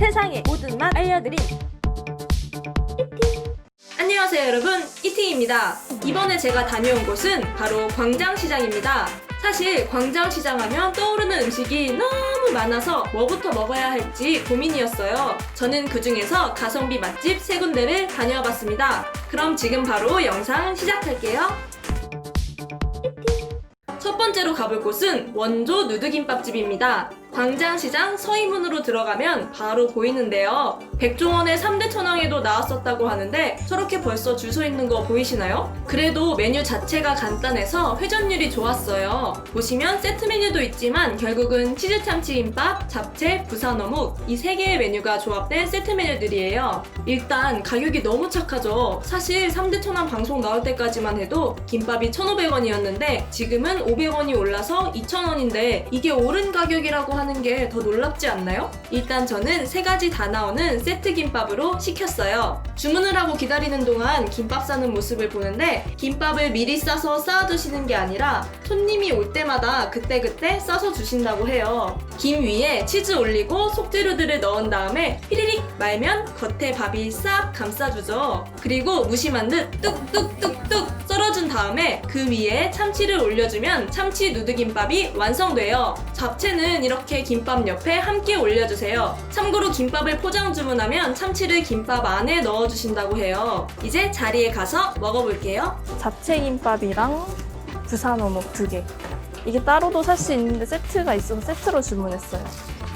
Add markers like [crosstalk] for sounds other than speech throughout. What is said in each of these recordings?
세상의 모든 맛 알려드림. 안녕하세요 여러분. 이팅입니다. 이번에 제가 다녀온 곳은 바로 광장시장입니다. 사실 광장시장 하면 떠오르는 음식이 너무 많아서 뭐부터 먹어야 할지 고민이었어요. 저는 그 중에서 가성비 맛집 세 군데를 다녀와 봤습니다. 그럼 지금 바로 영상 시작할게요. 첫 번째로 가볼 곳은 원조 누드김밥집입니다. 광장시장 서이문으로 들어가면 바로 보이는데요. 백종원의 3대 천왕에도 나왔었다고 하는데 저렇게 벌써 줄 서 있는 거 보이시나요? 그래도 메뉴 자체가 간단해서 회전율이 좋았어요. 보시면 세트 메뉴도 있지만 결국은 치즈 참치김밥, 잡채, 부산 어묵 이 세 개의 메뉴가 조합된 세트 메뉴들이에요. 일단 가격이 너무 착하죠. 사실 3대 천왕 방송 나올 때까지만 해도 김밥이 1,500원이었는데 지금은 500원이 올라서 2,000원인데 이게 오른 가격이라고 하는 게 더 놀랍지 않나요? 일단 저는 세 가지 다 나오는 세트 김밥으로 시켰어요. 주문을 하고 기다리는 동안 김밥 싸는 모습을 보는데 김밥을 미리 싸서 쌓아두시는 게 아니라 손님이 올 때마다 그때그때 싸서 주신다고 해요. 김 위에 치즈 올리고 속재료들을 넣은 다음에 피리릭 말면 겉에 밥이 싹 감싸주죠. 그리고 무심한 듯 뚝뚝뚝뚝 썰어준 다음에 그 위에 참치를 올려주면 참치 누드김밥이 완성돼요. 잡채는 이렇게 김밥 옆에 함께 올려주세요. 참고로 김밥을 포장 주문하면 참치를 김밥 안에 넣어주신다고 해요. 이제 자리에 가서 먹어볼게요. 잡채 김밥이랑 부산 어묵 두 개. 이게 따로도 살 수 있는데 세트가 있어서 세트로 주문했어요.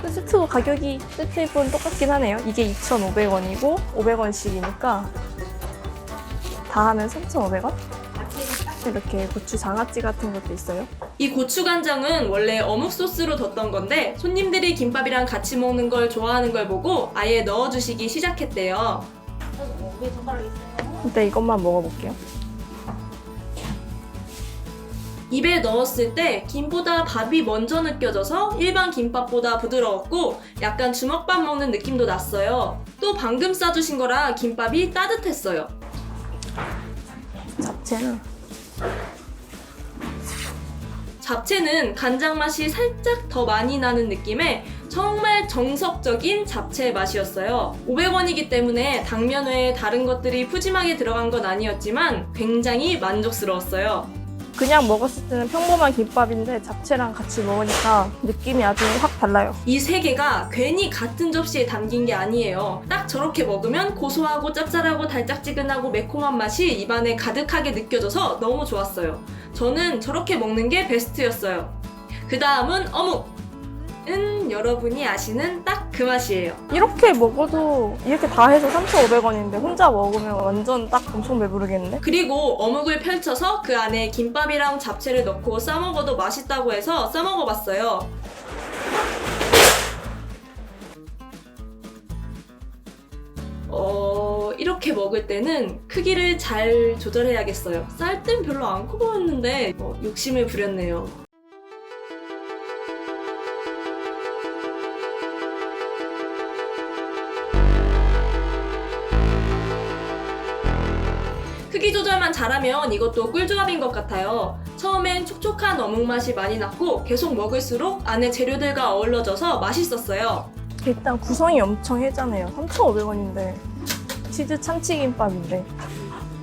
그 세트도 가격이 세트이분 똑같긴 하네요. 이게 2,500원이고 500원씩이니까 다 하면 3,500원? 이렇게 고추 장아찌 같은 것도 있어요. 이 고추 간장은 원래 어묵 소스로 뒀던 건데 손님들이 김밥이랑 같이 먹는 걸 좋아하는 걸 보고 아예 넣어주시기 시작했대요. 일단 이것만 먹어볼게요. 입에 넣었을 때 김보다 밥이 먼저 느껴져서 일반 김밥보다 부드러웠고 약간 주먹밥 먹는 느낌도 났어요. 또 방금 싸주신 거라 김밥이 따뜻했어요. 잡채는 잡채는 간장 맛이 살짝 더 많이 나는 느낌의 정말 정석적인 잡채 맛이었어요. 500원이기 때문에 당면 외에 다른 것들이 푸짐하게 들어간 건 아니었지만 굉장히 만족스러웠어요. 그냥 먹었을 때는 평범한 김밥인데 잡채랑 같이 먹으니까 느낌이 아주 확 달라요. 이 세 개가 괜히 같은 접시에 담긴 게 아니에요. 딱 저렇게 먹으면 고소하고 짭짤하고 달짝지근하고 매콤한 맛이 입안에 가득하게 느껴져서 너무 좋았어요. 저는 저렇게 먹는 게 베스트였어요. 그 다음은 어묵. 은 여러분이 아시는 딱 그 맛이에요. 이렇게 먹어도 이렇게 다 해서 3,500원인데 혼자 먹으면 완전 딱 엄청 배부르겠는데? 그리고 어묵을 펼쳐서 그 안에 김밥이랑 잡채를 넣고 싸먹어도 맛있다고 해서 싸먹어봤어요. 어, 이렇게 먹을 때는 크기를 잘 조절해야겠어요. 쌀 땐 별로 안 커 보였는데 어, 욕심을 부렸네요. 크기 조절만 잘하면 이것도 꿀조합인 것 같아요. 처음엔 촉촉한 어묵 맛이 많이 났고 계속 먹을수록 안에 재료들과 어우러져서 맛있었어요. 일단 구성이 엄청 해잖아요. 3,500원인데 치즈 참치김밥인데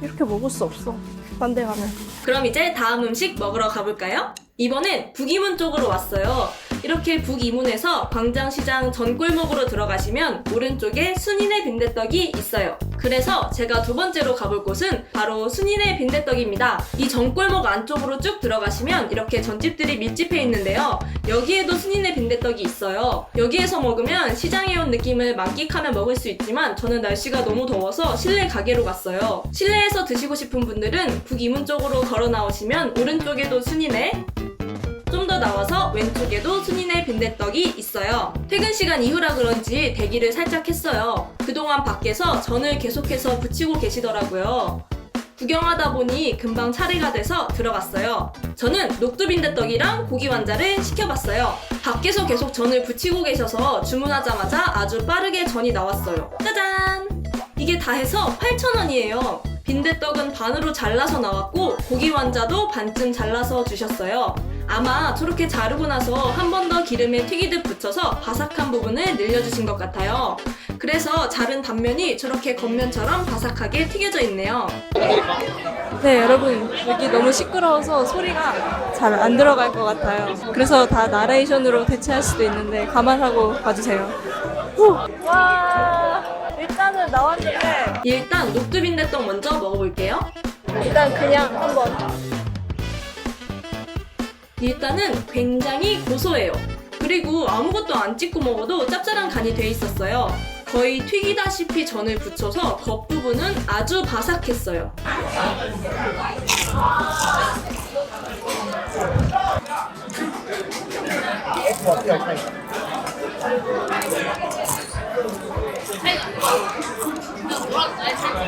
이렇게 먹을 수 없어. 딴 데 가면. 그럼 이제 다음 음식 먹으러 가볼까요? 이번엔 북이문 쪽으로 왔어요. 이렇게 북이문에서 광장시장 전골목으로 들어가시면 오른쪽에 순인의 빈대떡이 있어요. 그래서 제가 두 번째로 가볼 곳은 바로 순인의 빈대떡입니다. 이 전골목 안쪽으로 쭉 들어가시면 이렇게 전집들이 밀집해 있는데요. 여기에도 순인의 빈대떡이 있어요. 여기에서 먹으면 시장에 온 느낌을 만끽하며 먹을 수 있지만 저는 날씨가 너무 더워서 실내 가게로 갔어요. 실내에서 드시고 싶은 분들은 북이문 쪽으로 걸어 나오시면 오른쪽에도 순인의 좀 더 나와서 왼쪽에도 순인의 빈대떡이 있어요. 퇴근 시간 이후라 그런지 대기를 살짝 했어요. 그동안 밖에서 전을 계속해서 붙이고 계시더라고요. 구경하다 보니 금방 차례가 돼서 들어갔어요. 저는 녹두빈대떡이랑 고기 완자를 시켜봤어요. 밖에서 계속 전을 붙이고 계셔서 주문하자마자 아주 빠르게 전이 나왔어요. 짜잔! 이게 다 해서 8,000원이에요. 빈대떡은 반으로 잘라서 나왔고 고기 완자도 반쯤 잘라서 주셨어요. 아마 저렇게 자르고 나서 한 번 더 기름에 튀기듯 붙여서 바삭한 부분을 늘려주신 것 같아요. 그래서 자른 단면이 저렇게 겉면처럼 바삭하게 튀겨져 있네요. 네, 여러분 여기 너무 시끄러워서 소리가 잘 안 들어갈 것 같아요. 그래서 다 나레이션으로 대체할 수도 있는데 감안하고 봐주세요. 후! 와, 일단은 나왔는데 일단 녹두빈대떡 먼저 먹어볼게요. 일단 그냥 한번 일단은 굉장히 고소해요. 그리고 아무것도 안 찍고 먹어도 짭짤한 간이 돼 있었어요. 거의 튀기다시피 전을 붙여서 겉부분은 아주 바삭했어요.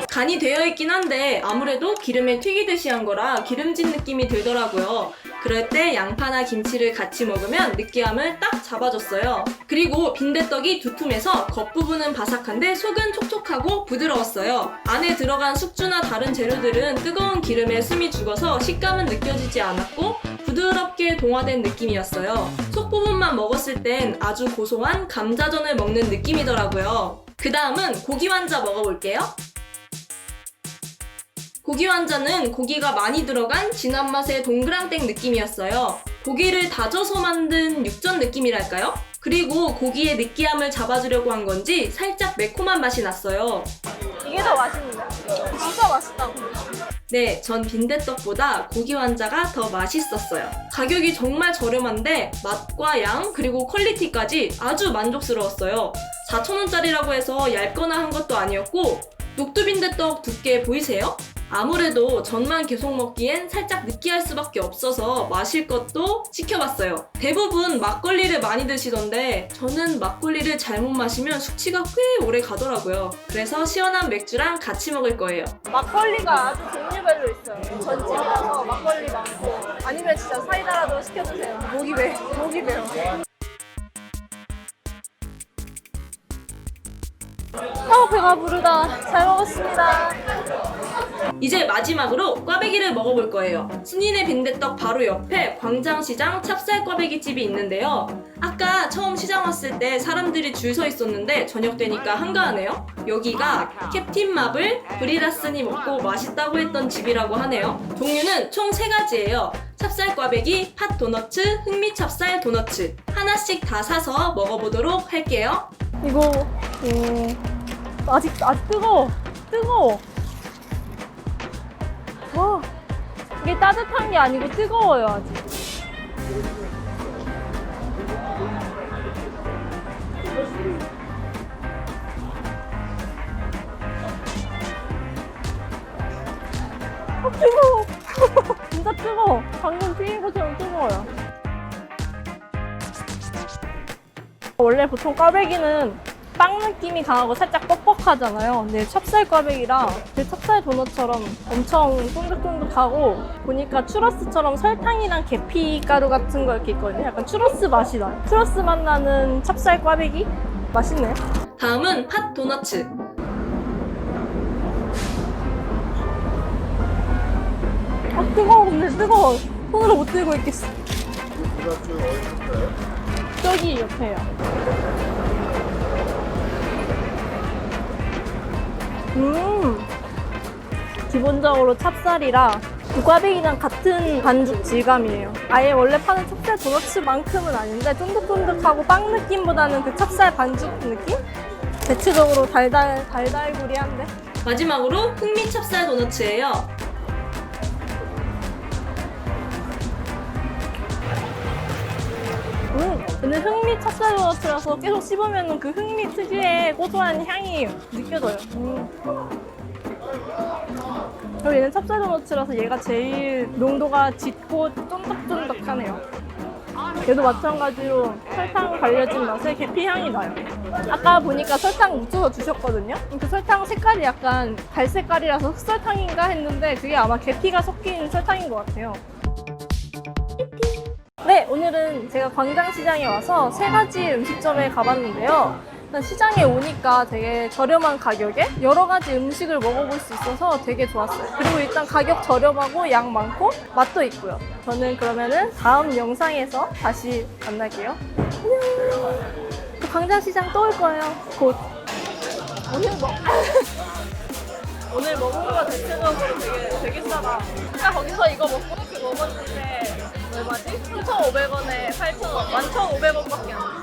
간이 되어 있긴 한데 아무래도 기름에 튀기듯이 한 거라 기름진 느낌이 들더라고요. 그럴 때 양파나 김치를 같이 먹으면 느끼함을 딱 잡아줬어요. 그리고 빈대떡이 두툼해서 겉부분은 바삭한데 속은 촉촉하고 부드러웠어요. 안에 들어간 숙주나 다른 재료들은 뜨거운 기름에 숨이 죽어서 식감은 느껴지지 않았고 부드럽게 동화된 느낌이었어요. 속 부분만 먹었을 땐 아주 고소한 감자전을 먹는 느낌이더라고요. 그 다음은 고기 완자 먹어볼게요. 고기 완자는 고기가 많이 들어간 진한 맛의 동그랑땡 느낌이었어요. 고기를 다져서 만든 육전 느낌이랄까요? 그리고 고기의 느끼함을 잡아주려고 한 건지 살짝 매콤한 맛이 났어요. 이게 더 맛있는데? 진짜 맛있다고. 네, 전 빈대떡보다 고기 완자가 더 맛있었어요. 가격이 정말 저렴한데 맛과 양 그리고 퀄리티까지 아주 만족스러웠어요. 4,000원짜리라고 해서 얇거나 한 것도 아니었고 녹두빈대떡 두께 보이세요? 아무래도 전만 계속 먹기엔 살짝 느끼할 수밖에 없어서 마실 것도 시켜봤어요. 대부분 막걸리를 많이 드시던데 저는 막걸리를 잘못 마시면 숙취가 꽤 오래 가더라고요. 그래서 시원한 맥주랑 같이 먹을 거예요. 막걸리가 아주 종류별로 있어요. 전집이라서 막걸리 많고 아니면 진짜 사이다라도 시켜주세요. 목이 배, 목이 배요. 아 배가 부르다. 잘 먹었습니다. 이제 마지막으로 꽈배기를 먹어볼 거예요. 순이네 빈대떡 바로 옆에 광장시장 찹쌀 꽈배기 집이 있는데요. 아까 처음 시장 왔을 때 사람들이 줄 서 있었는데 저녁 되니까 한가하네요. 여기가 캡틴 마블 브리라스니 먹고 맛있다고 했던 집이라고 하네요. 종류는 총세 가지예요. 찹쌀 꽈배기, 팥 도너츠, 흑미 찹쌀 도너츠. 하나씩 다 사서 먹어보도록 할게요. 이거 음, 아직 아직 뜨거워. 뜨거워. 와 이게 따뜻한 게 아니고 뜨거워요 아직. 아, 뜨거워. [laughs] 진짜 뜨거워. 방금 튀긴 것처럼 뜨거워요. 원래 보통 꽈배기는 빵 느낌이 강하고 살짝 뻑뻑 하잖아요. 근데 찹쌀 꽈배기랑 그 찹쌀 도넛처럼 엄청 쫀득쫀득하고 보니까 추러스처럼 설탕이랑 계피 가루 같은 거 이렇게 있거든요. 약간 추러스 맛이 나요. 추러스 맛 나는 찹쌀 꽈배기 맛있네요. 다음은 팥 도너츠. 아 뜨거워 근데 뜨거워. 손으로 못 들고 있겠어. 저기 옆에요. 음, 기본적으로 찹쌀이라 그 꽈배기랑 같은 반죽 질감이에요. 아예 원래 파는 찹쌀 도너츠만큼은 아닌데 쫀득쫀득하고 빵 느낌보다는 그 찹쌀 반죽 느낌? 대체적으로 달달 달달구리한데. 마지막으로 흑미 찹쌀 도너츠예요. 근데 흑미 찹쌀 도너츠라서 계속 씹으면 그 흑미 특유의 고소한 향이 느껴져요. 음. 그리고 얘는 찹쌀 도너츠라서 얘가 제일 농도가 짙고 쫀득쫀득하네요. 얘도 마찬가지로 설탕 발려진 맛에 계피 향이 나요. 아까 보니까 설탕 묻혀서 주셨거든요. 그 설탕 색깔이 약간 갈색깔이라서 흑설탕인가 했는데 그게 아마 계피가 섞인 설탕인 것 같아요. 네, 오늘은 제가 광장시장에 와서 세 가지 음식점에 가봤는데요. 일단 시장에 오니까 되게 저렴한 가격에 여러 가지 음식을 먹어볼 수 있어서 되게 좋았어요. 그리고 일단 가격 저렴하고 양 많고 맛도 있고요. 저는 그러면은 다음 영상에서 다시 만날게요. 안녕. 또 광장시장 또 올 거예요. 곧. 오늘 뭐? [laughs] 오늘 먹은 거 대체적으로 되게 되게 싸다. 아까 거기서 이거 먹고 이렇게 먹었는데 얼마지? 9,500원에 8,000원, 11,500원밖에 안 돼.